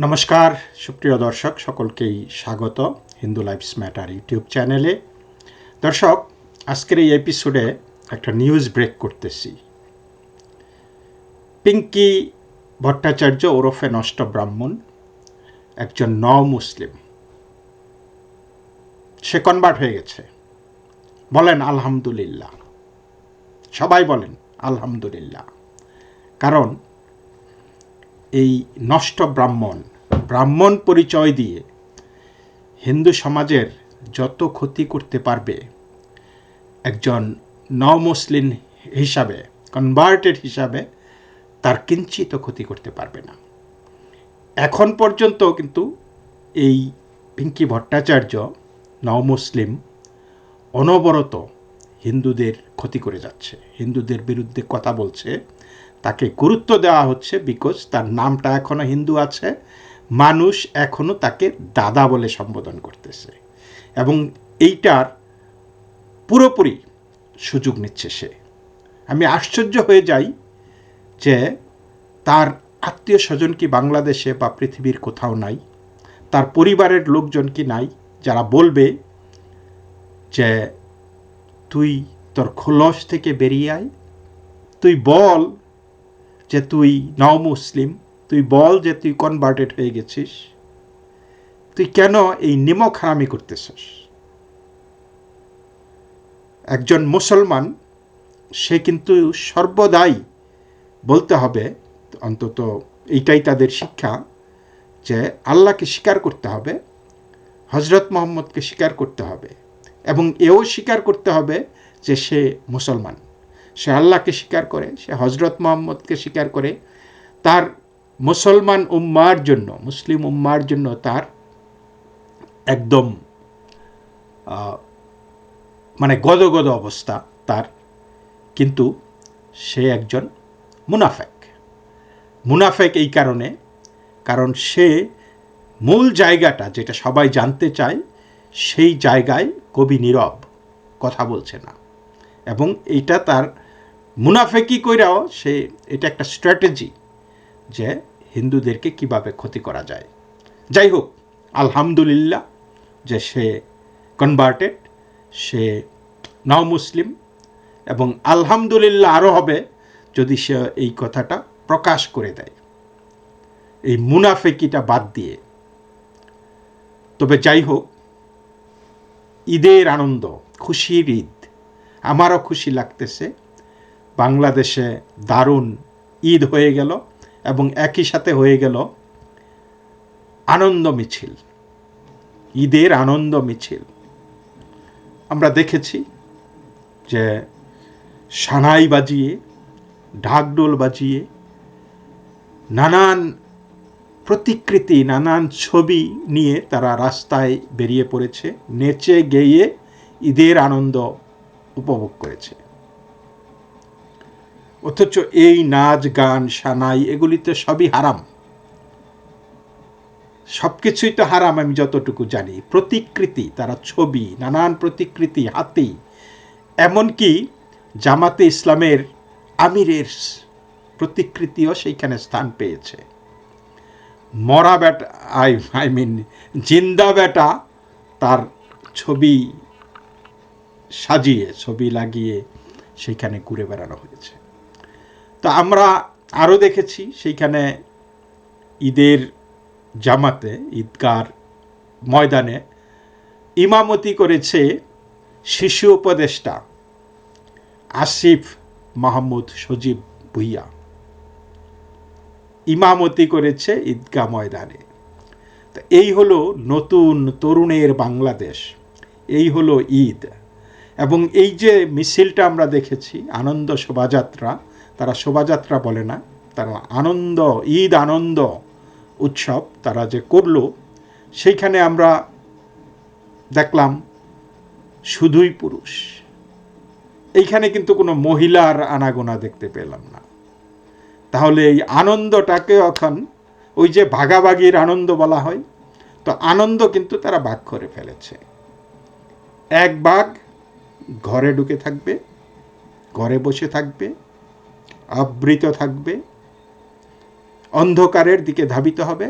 নমস্কার, সুপ্রিয় দর্শক, সকলকেই স্বাগত হিন্দু লাইফস ম্যাটার ইউটিউব চ্যানেলে। দর্শক, আজকের এই এপিসোডে একটা নিউজ ব্রেক করতেছি। পিঙ্কি ভট্টাচার্য ওরফে নষ্ট ব্রাহ্মণ, একজন ন মুসলিম সে কনভার্ট হয়ে গেছে। বলেন, আলহামদুলিল্লাহ। সবাই বলেন, আলহামদুলিল্লাহ। কারণ এই নষ্ট ব্রাহ্মণ ব্রাহ্মণ পরিচয় দিয়ে হিন্দু সমাজের যত ক্ষতি করতে পারবে, একজন ন মুসলিম হিসাবে কনভার্টেড হিসাবে তার কিঞ্চিত ক্ষতি করতে পারবে না। এখন পর্যন্ত কিন্তু এই পিঙ্কি ভট্টাচার্য ন মুসলিম অনবরত হিন্দুদের ক্ষতি করে যাচ্ছে, হিন্দুদের বিরুদ্ধে কথা বলছে। তাকে গুরুত্ব দেওয়া হচ্ছে বিকজ তার নামটা এখনও হিন্দু আছে। মানুষ এখনও তাকে দাদা বলে সম্বোধন করতেছে। এবং এইটার পুরোপুরি সুযোগ নিচ্ছে সে। আমি আশ্চর্য হয়ে যাই যে তার আত্মীয় স্বজন কি বাংলাদেশে বা পৃথিবীর কোথাও নাই? তার পরিবারের লোকজন কি নাই? যারা বলবে যে, তুই তোর খোলস থেকে বেরিয়ে আয়, তুই বল যে তুই নও মুসলিম, তুই বল যে তুই কনভার্টেড হয়ে গেছিস। তুই কেন এই নিমক হারামি করতেছিস? একজন মুসলমান, সে কিন্তু সর্বদাই বলতে হবে, অন্তত এইটাই তাদের শিক্ষা, যে আল্লাহকে স্বীকার করতে হবে হজরত মোহাম্মদকে স্বীকার করতে হবে এবং এও স্বীকার করতে হবে যে সে মুসলমান। সে আল্লাহকে স্বীকার করে, সে হজরত মোহাম্মদকে স্বীকার করে, তার মুসলমান উম্মার জন্য, মুসলিম উম্মার জন্য তার একদম মানে গদগদ অবস্থা তার। কিন্তু সে একজন মুনাফেক। মুনাফেক এই কারণে, কারণ সে মূল জায়গাটা যেটা সবাই জানতে চায়, সেই জায়গায় কবি নীরব কথা বলছে না। এবং এইটা তার মুনাফেকি কইরাও সে এটা একটা স্ট্র্যাটেজি যে হিন্দুদেরকে কীভাবে ক্ষতি করা যায়। যাই হোক, আলহামদুলিল্লাহ যে সে কনভার্টেড সে নাও মুসলিম এবং আলহামদুলিল্লাহ আরও হবে যদি সে এই কথাটা প্রকাশ করে দেয়। এই মুনাফেকিটা বাদ দিয়ে। তবে যাই হোক, ঈদের আনন্দ, খুশির ঈদ আমারও খুশি লাগতেছে। বাংলাদেশে দারুণ ঈদ হয়ে গেল এবং একই সাথে হয়ে গেল আনন্দ মিছিল। ঈদের আনন্দ মিছিল। আমরা দেখেছি যে সানাই বাজিয়ে ঢাকডোল বাজিয়ে নানান প্রতিকৃতি, নানান ছবি নিয়ে তারা রাস্তায় বেরিয়ে পড়েছে। নেচে গেয়ে ঈদের আনন্দ উপভোগ করেছে। অথচ এই নাচ, গান, সানাই এগুলিতে সবই হারাম। সব কিছুই তো হারাম, আমি যতটুকু জানি। প্রতিকৃতি, তারা ছবি, নানান প্রতিকৃতি, হাতি, এমনকি জামাতে ইসলামের আমিরের প্রতিকৃতিও সেইখানে স্থান পেয়েছে। মরা বেটা আই আই মিন, জিন্দা বেটা তার ছবি সাজিয়ে, ছবি লাগিয়ে সেইখানে ঘুরে বেড়ানো হয়েছে। তো আমরা আরও দেখেছি সেইখানে ঈদের জামাতে, ঈদগার ময়দানে ইমামতি করেছে শিশু উপদেষ্টা আসিফ মাহমুদ সজীব ভুইয়া। ইমামতি করেছে ঈদগাহ ময়দানে। তো এই হলো নতুন তরুণের বাংলাদেশ। এই হলো ঈদ। এবং এই যে মিছিলটা আমরা দেখেছি, আনন্দ শোভাযাত্রা, তারা শোভাযাত্রা বলে না, তারা আনন্দ, ঈদ আনন্দ উৎসব তারা যে করল, সেইখানে আমরা দেখলাম শুধুই পুরুষ। এইখানে কিন্তু কোনো মহিলার আনাগোনা দেখতে পেলাম না। তাহলে এই আনন্দটাকে এখন ওই যে ভাগাভাগির আনন্দ বলা হয়, তো আনন্দ কিন্তু তারা ভাগ করে ফেলেছে। এক ভাগ ঘরে ঢুকে থাকবে, ঘরে বসে থাকবে, আবৃত থাকবে, অন্ধকারের দিকে ধাবিত হবে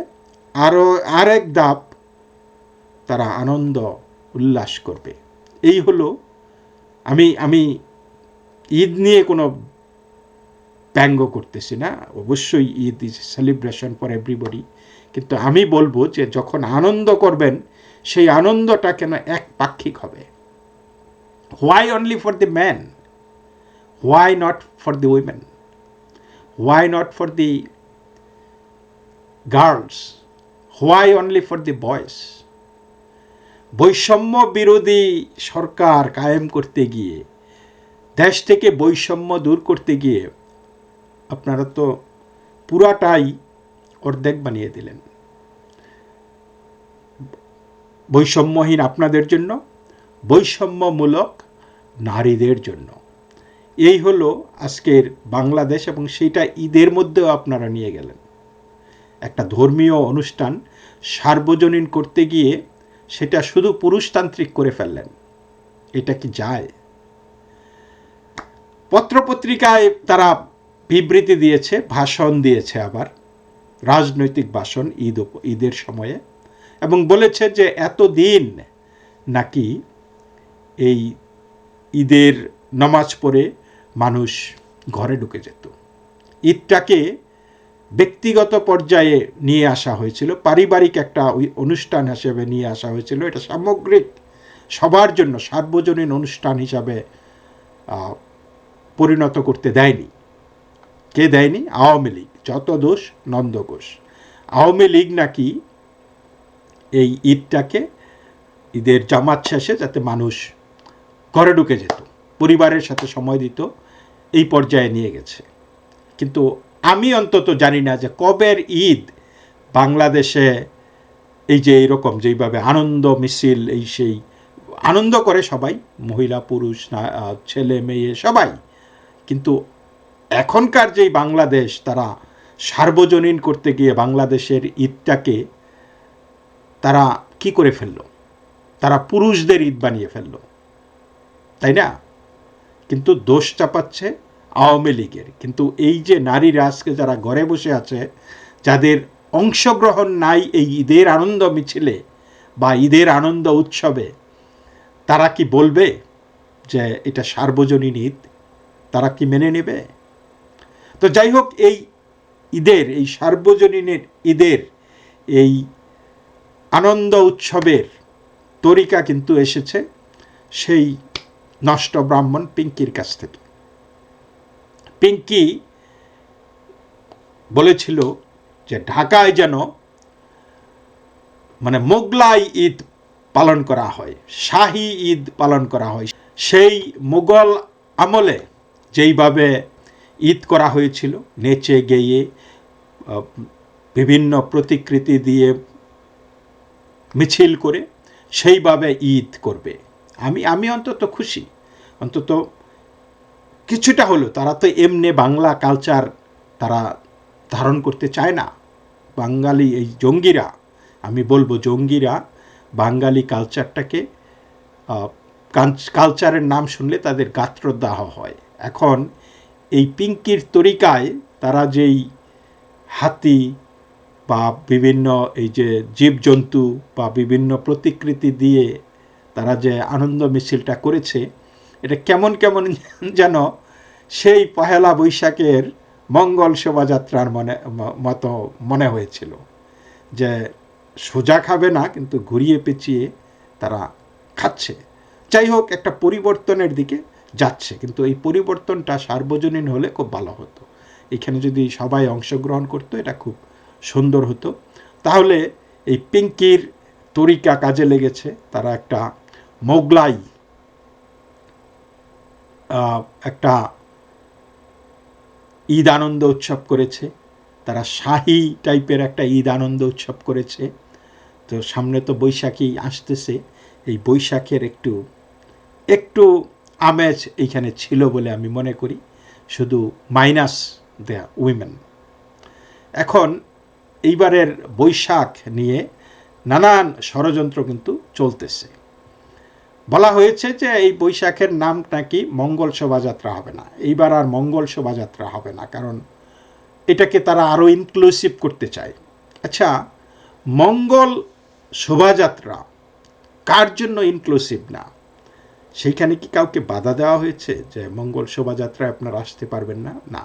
আরও আরেক ধাপ তারা আনন্দ উল্লাস করবে। এই হলো আমি আমি ঈদ নিয়ে কোনো ব্যঙ্গ করতেছি না, অবশ্যই Eid is celebration for everybody কিন্তু আমি বলব যে যখন আনন্দ করবেন, সেই আনন্দটা কেন এক পাক্ষিক হবে? Why only for the man why not for the women why not for the girls why only for the boys বৈষম্য বিরোধী সরকার কায়েম করতে গিয়ে, দেশ থেকে বৈষম্য দূর করতে গিয়ে আপনারা তো পুরাটাই অর্ধেক বানিয়ে দিলেন। বৈষম্যহীন আপনাদের জন্য বৈষম্যমূলক নারীদের জন্য। এই হলো আজকের বাংলাদেশ এবং সেইটা ঈদের মধ্যেও আপনারা নিয়ে গেলেন। একটা ধর্মীয় অনুষ্ঠান সার্বজনীন করতে গিয়ে সেটা শুধু পুরুষতান্ত্রিক করে ফেললেন। এটা কি যায়? পত্রপত্রিকায় তারা বিবৃতি দিয়েছে, ভাষণ দিয়েছে আবার, রাজনৈতিক ভাষণ ঈদ ঈদের সময়ে এবং বলেছে যে এতদিন নাকি এই ঈদের নামাজ পড়ে মানুষ ঘরে ঢুকে যেত। ঈদটাকে ব্যক্তিগত পর্যায়ে নিয়ে আসা হয়েছিল, পারিবারিক একটা অনুষ্ঠান হিসেবে নিয়ে আসা হয়েছিল। এটা সামগ্রিক সবার জন্য, সার্বজনীন অনুষ্ঠান হিসাবে পরিণত করতে দেয়নি। কে দেয়নি? আওয়ামী লীগ। যত দোষ নন্দঘোষ আওয়ামী লীগ নাকি এই ঈদটাকে, ঈদের জামাত শেষে যাতে মানুষ ঘরে ঢুকে যেত, পরিবারের সাথে সময় দিত, এই পর্যায়ে নিয়ে গেছে। কিন্তু আমি অন্তত জানি না যে কবের ঈদ বাংলাদেশে এই যে এইরকম যেইভাবে আনন্দ মিছিল, এই সেই আনন্দ করে সবাই, মহিলা, পুরুষ ছেলে, মেয়ে, সবাই। কিন্তু এখনকার যেই বাংলাদেশ, তারা সার্বজনীন করতে গিয়ে বাংলাদেশের ঈদটাকে তারা কি করে ফেলল? তারা পুরুষদের ঈদ বানিয়ে ফেলল। তাই না? কিন্তু দোষ চাপাচ্ছে আওয়ামী লীগের। কিন্তু এই যে নারীরা আজকে যারা ঘরে বসে আছে, যাদের অংশগ্রহণ নাই এই ঈদের আনন্দ মিছিলে বা ঈদের আনন্দ উৎসবে, তারা কি বলবে যে এটা সার্বজনীন ঈদ? তারা কি মেনে নেবে? তো যাই হোক, এই ঈদের, এই সার্বজনীনের ঈদের, এই আনন্দ উৎসবের তরিকা কিন্তু এসেছে। সেই নষ্ট ব্রাহ্মণ পিঙ্কির কাছ থেকে। পিঙ্কি বলেছিল যে ঢাকায় যেন মানে মোগলাই ঈদ পালন করা হয়, শাহী ঈদ পালন করা হয়। সেই মুঘল আমলে যেইভাবে ঈদ করা হয়েছিল, নেচে গেয়ে বিভিন্ন প্রতিকৃতি দিয়ে মিছিল করে সেইভাবে ঈদ করবে। আমি আমি অন্তত খুশি। অন্তত কিছুটা হলো, তারা তো এমনি বাংলা কালচার তারা ধারণ করতে চায় না। বাঙালি এই জঙ্গিরা, আমি বলব জঙ্গিরা, বাঙালি কালচারটাকে কালচারের নাম শুনলে তাদের গাত্রদাহ হয়। এখন এই পিঙ্কির তরিকায় তারা যেই হাতি বা বিভিন্ন এই যে জীবজন্তু বা বিভিন্ন প্রতিকৃতি দিয়ে তারা যে আনন্দ মিছিলটা করেছে, এটা কেমন কেমন যেন সেই পহেলা বৈশাখের মঙ্গল শোভাযাত্রার মনে মতো মনে হয়েছিল। যে সোজা খাবে না, কিন্তু ঘুরিয়ে পেঁচিয়ে তারা খাচ্ছে। যাই হোক, একটা পরিবর্তনের দিকে যাচ্ছে, কিন্তু এই পরিবর্তনটা সার্বজনীন হলে খুব ভালো হতো। এখানে যদি সবাই অংশগ্রহণ করতো, এটা খুব সুন্দর হতো। তাহলে এই পিঙ্কির তরিকা কাজে লেগেছে। তারা একটা মোগলাই একটা ঈদ আনন্দ উৎসব করেছে। তারা শাহি টাইপের একটা ঈদ আনন্দ উৎসব করেছে। তো সামনে তো বৈশাখী আসতেছে। এই বৈশাখের একটু একটু আমেজ এইখানে ছিল বলে আমি মনে করি। শুধু মাইনাস দেয়া উইমেন। এখন এইবারের বৈশাখ নিয়ে নানান ষড়যন্ত্র কিন্তু চলতেছে। বলা হয়েছে যে এই বৈশাখের নাম নাকি মঙ্গল শোভাযাত্রা হবে না। এইবার আর মঙ্গল শোভাযাত্রা হবে না, কারণ এটাকে তারা আরও ইনক্লুসিভ করতে চায়। আচ্ছা মঙ্গল শোভাযাত্রা কার জন্য ইনক্লুসিভ না? সেইখানে কি কাউকে বাধা দেওয়া হয়েছে যে মঙ্গল শোভাযাত্রায় আপনারা আসতে পারবেন না? না,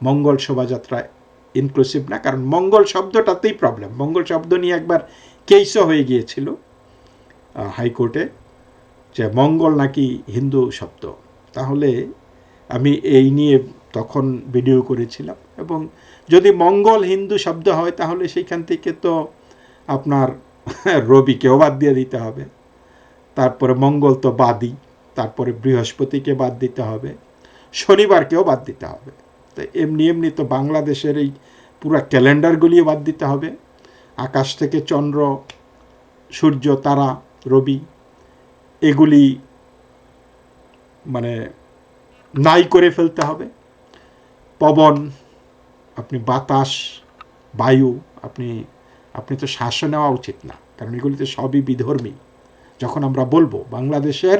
মঙ্গল শোভাযাত্রা ইনক্লুসিভ না, কারণ মঙ্গল শব্দটাতেই প্রবলেম মঙ্গল শব্দ নিয়ে একবার কেসও হয়ে গিয়েছিল হাইকোর্টে। যে মঙ্গল নাকি হিন্দু শব্দ তাহলে আমি এই নিয়ে তখন ভিডিও করেছিলাম এবং যদি মঙ্গল হিন্দু শব্দ হয় তাহলে সেইখান থেকে তো আপনার রবিকেও বাদ দিয়ে দিতে হবে। তারপরে মঙ্গল তো বাদই, তারপরে বৃহস্পতিকে বাদ দিতে হবে, শনিবারকেও বাদ দিতে হবে। তো এমনি এমনি তো বাংলাদেশের এই পুরো ক্যালেন্ডারগুলিও বাদ দিতে হবে। আকাশ থেকে চন্দ্র, সূর্য, তারা, রবি এগুলি মানে নাই করে ফেলতে হবে। পবন, আপনি বাতাস, বায়ু, আপনি আপনি তো শ্বাসও নেওয়া উচিত না, কারণ এগুলি তো সবই বিধর্মী। যখন আমরা বলব, বাংলাদেশের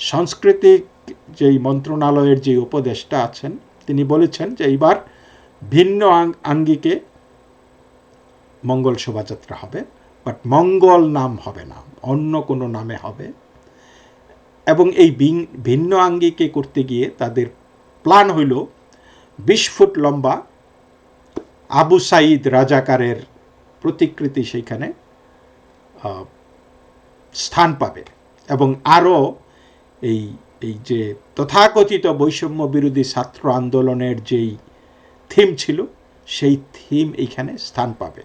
সাংস্কৃতিক যেই মন্ত্রণালয়ের যে উপদেষ্টা আছেন, তিনি বলেছেন যে এইবার ভিন্ন আঙ্গিকে মঙ্গল শোভাযাত্রা হবে, বাট মঙ্গল নাম হবে না, অন্য কোনো নামে হবে। এবং এই ভিন্ন আঙ্গিকে করতে গিয়ে তাদের প্ল্যান হইল বিশ ফুট লম্বা আবু সাইদ রাজাকারের প্রতিকৃতি সেইখানে স্থান পাবে এবং আরও এই এই যে তথাকথিত বৈষম্য বিরোধী ছাত্র আন্দোলনের যেই থিম ছিল, সেই থিম এইখানে স্থান পাবে।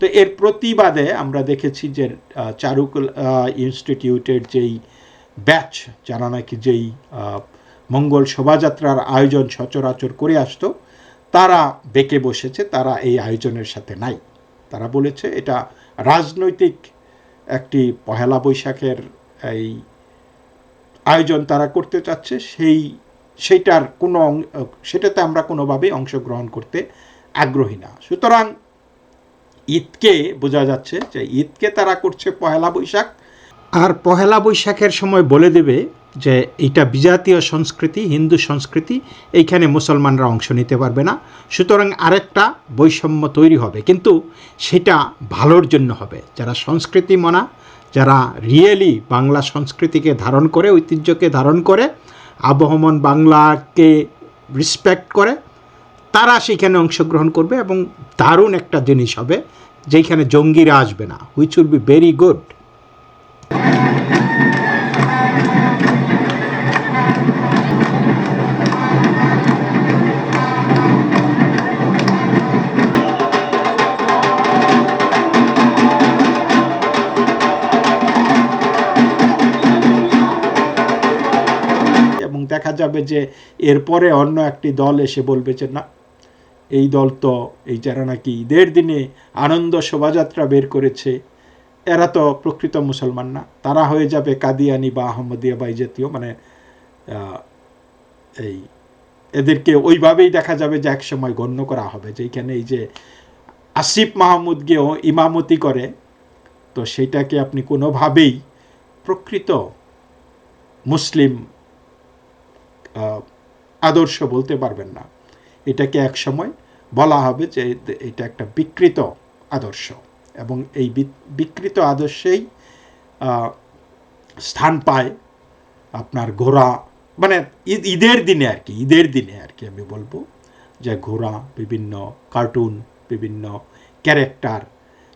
তো এর প্রতিবাদে আমরা দেখেছি যে চারুকলা ইনস্টিটিউটের যেই ব্যাচ যারা নাকি যেই মঙ্গল শোভাযাত্রার আয়োজন সচরাচর করে আসতো, তারা বেঁকে বসেছে, তারা এই আয়োজনের সাথে নাই। তারা বলেছে এটা রাজনৈতিক একটি পহেলা বৈশাখের এই আয়োজন তারা করতে চাচ্ছে, সেই, সেইটার কোনো সেটাতে আমরা কোনোভাবেই অংশগ্রহণ করতে আগ্রহী না। সুতরাং ঈদকে বোঝা যাচ্ছে যে ঈদকে তারা করছে পহেলা বৈশাখ আর পহেলা বৈশাখের সময় বলে দেবে যে এটা বিজাতীয় সংস্কৃতি, হিন্দু সংস্কৃতি, এইখানে মুসলমানরা অংশ নিতে পারবে না। সুতরাং আরেকটা বৈষম্য তৈরি হবে। কিন্তু সেটা ভালোর জন্য হবে। যারা সংস্কৃতি মনা, যারা রিয়েলি বাংলা সংস্কৃতিকে ধারণ করে, ঐতিহ্যকে ধারণ করে, আবহমান বাংলাকে রেসপেক্ট করে, তারা সেখানে অংশগ্রহণ করবে এবং দারুণ একটা জিনিস হবে, যেখানে জঙ্গিরা আসবে না। Which will be very good এবং দেখা যাবে যে এরপরে অন্য একটি দল এসে বলবে যে, না, এই দল তো এই যারা নাকি ঈদের দিনে আনন্দ শোভাযাত্রা বের করেছে এরা তো প্রকৃত মুসলমান না। তারা হয়ে যাবে কাদিয়ানি বা আহমদিয়া বাই জাতীয় মানে এই এদেরকে ওইভাবেই দেখা যাবে যে একসময় গণ্য করা হবে যেখানে এই যে আসিফ মাহমুদ গিয়েও ইমামতি করে, তো সেটাকে আপনি কোনোভাবেই প্রকৃত মুসলিম আদর্শ বলতে পারবেন না। এটাকে এক সময় বলা হবে যে এটা একটা বিকৃত আদর্শ। এবং এই বিকৃত আদর্শেই স্থান পায় আপনার ঘোড়া মানে ঈদ ঈদের দিনে আর কি, ঈদের দিনে আর কি আমি বলব যে ঘোড়া, বিভিন্ন কার্টুন, বিভিন্ন ক্যারেক্টার,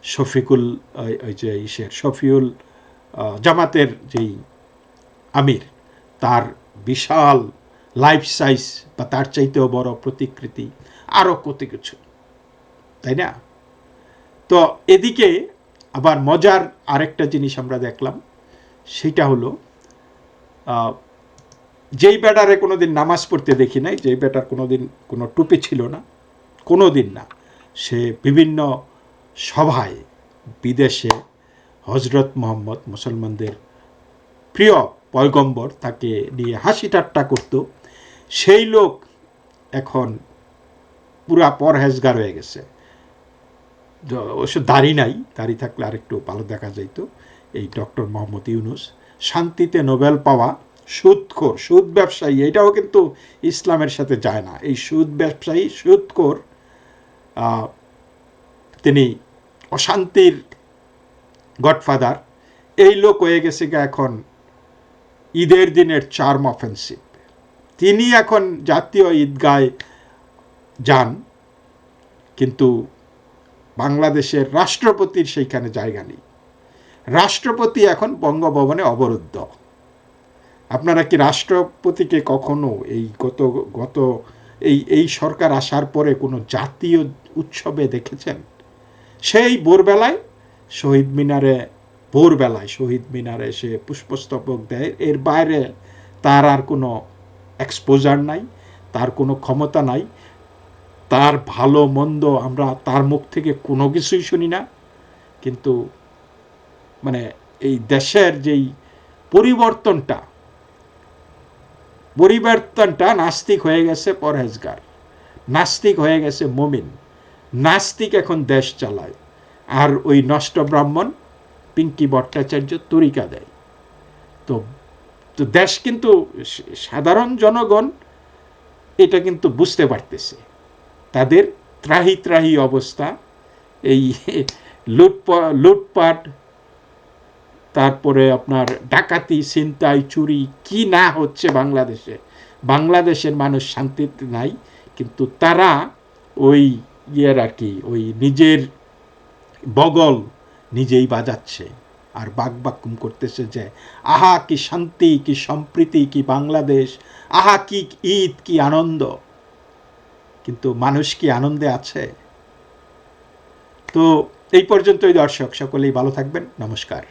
শফিকুল, ওই যে ইসের শফিউল জামাতের যেই আমির, তার বিশাল লাইফ সাইজ বা তার চাইতেও বড় প্রতিকৃতি আরও কত কিছু, তাই না? তো এদিকে আবার মজার আরেকটা জিনিস আমরা দেখলাম, সেটা হলো যেই ব্যাটারে কোনো দিন নামাজ পড়তে দেখি নাই, যেই ব্যাটার কোনো দিন কোনো টুপি ছিল না কোনো দিন না, সে বিভিন্ন সভায় বিদেশে হজরত মোহাম্মদ মুসলমানদের প্রিয় পয়গম্বর তাকে নিয়ে হাসি ঠাট্টা করত, সেই লোক এখন পুরা পরহেজগার হয়ে গেছে। অবশ্য দাড়ি নাই। দাড়ি থাকলে আরেকটু ভালো দেখা যাইতো। এই ডক্টর মোহাম্মদ ইউনুস। শান্তিতে নোবেল পাওয়া সুদখোর সুদ ব্যবসায়ী, এটাও কিন্তু ইসলামের সাথে যায় না। এই সুদ ব্যবসায়ী সুদখোর তিনি অশান্তির গডফাদার। এই লোক হয়ে গেছে এখন ঈদের দিনের চার্ম অফেন্সিভ। তিনি এখন জাতীয় ঈদগায় যান, কিন্তু বাংলাদেশের রাষ্ট্রপতির সেইখানে জায়গা নেই। রাষ্ট্রপতি এখন বঙ্গভবনে অবরুদ্ধ। আপনারা কি রাষ্ট্রপতিকে কখনো এই গত গত, এই এই সরকার আসার পরে কোনো জাতীয় উৎসবে দেখেছেন? সেই ভোরবেলায়, শহীদ মিনারে, ভোরবেলায় শহীদ মিনারে সে পুষ্পস্তবক দেয়। এর বাইরে তার আর কোনো এক্সপোজার নাই, তার কোনো ক্ষমতা নাই। তার ভালো, মন্দ আমরা তার মুখ থেকে কোনো কিছুই শুনি না। কিন্তু মানে এই দেশের যেই পরিবর্তনটা পরিবর্তনটা নাস্তিক হয়ে গেছে পরহেজগার, নাস্তিক হয়ে গেছে মমিন। নাস্তিক এখন দেশ চালায়। আর ওই নষ্ট ব্রাহ্মণ পিঙ্কি ভট্টাচার্য তরিকা দেয়। তো তো দেশ কিন্তু সাধারণ জনগণ এটা কিন্তু বুঝতে পারতেছে। তাদের ত্রাহি ত্রাহি অবস্থা। এই লুটপ, লুটপাট, তারপরে আপনার ডাকাতি, ছিনতাই, চুরি, কি না হচ্ছে বাংলাদেশে? বাংলাদেশের মানুষ শান্তিতে নাই, কিন্তু তারা ওই ইয়ের আর কি, ওই নিজের বগল নিজেই বাজাচ্ছে। আর বাক বাক্কুম করতেছে যে, আহা কি শান্তি, কি সম্প্রীতি, কি বাংলাদেশ, আহা কি ঈদ, কি আনন্দ। কিন্তু মানুষ কি আনন্দে আছে? তো এই পর্যন্তই দর্শক সকলেই ভালো থাকবেন। নমস্কার।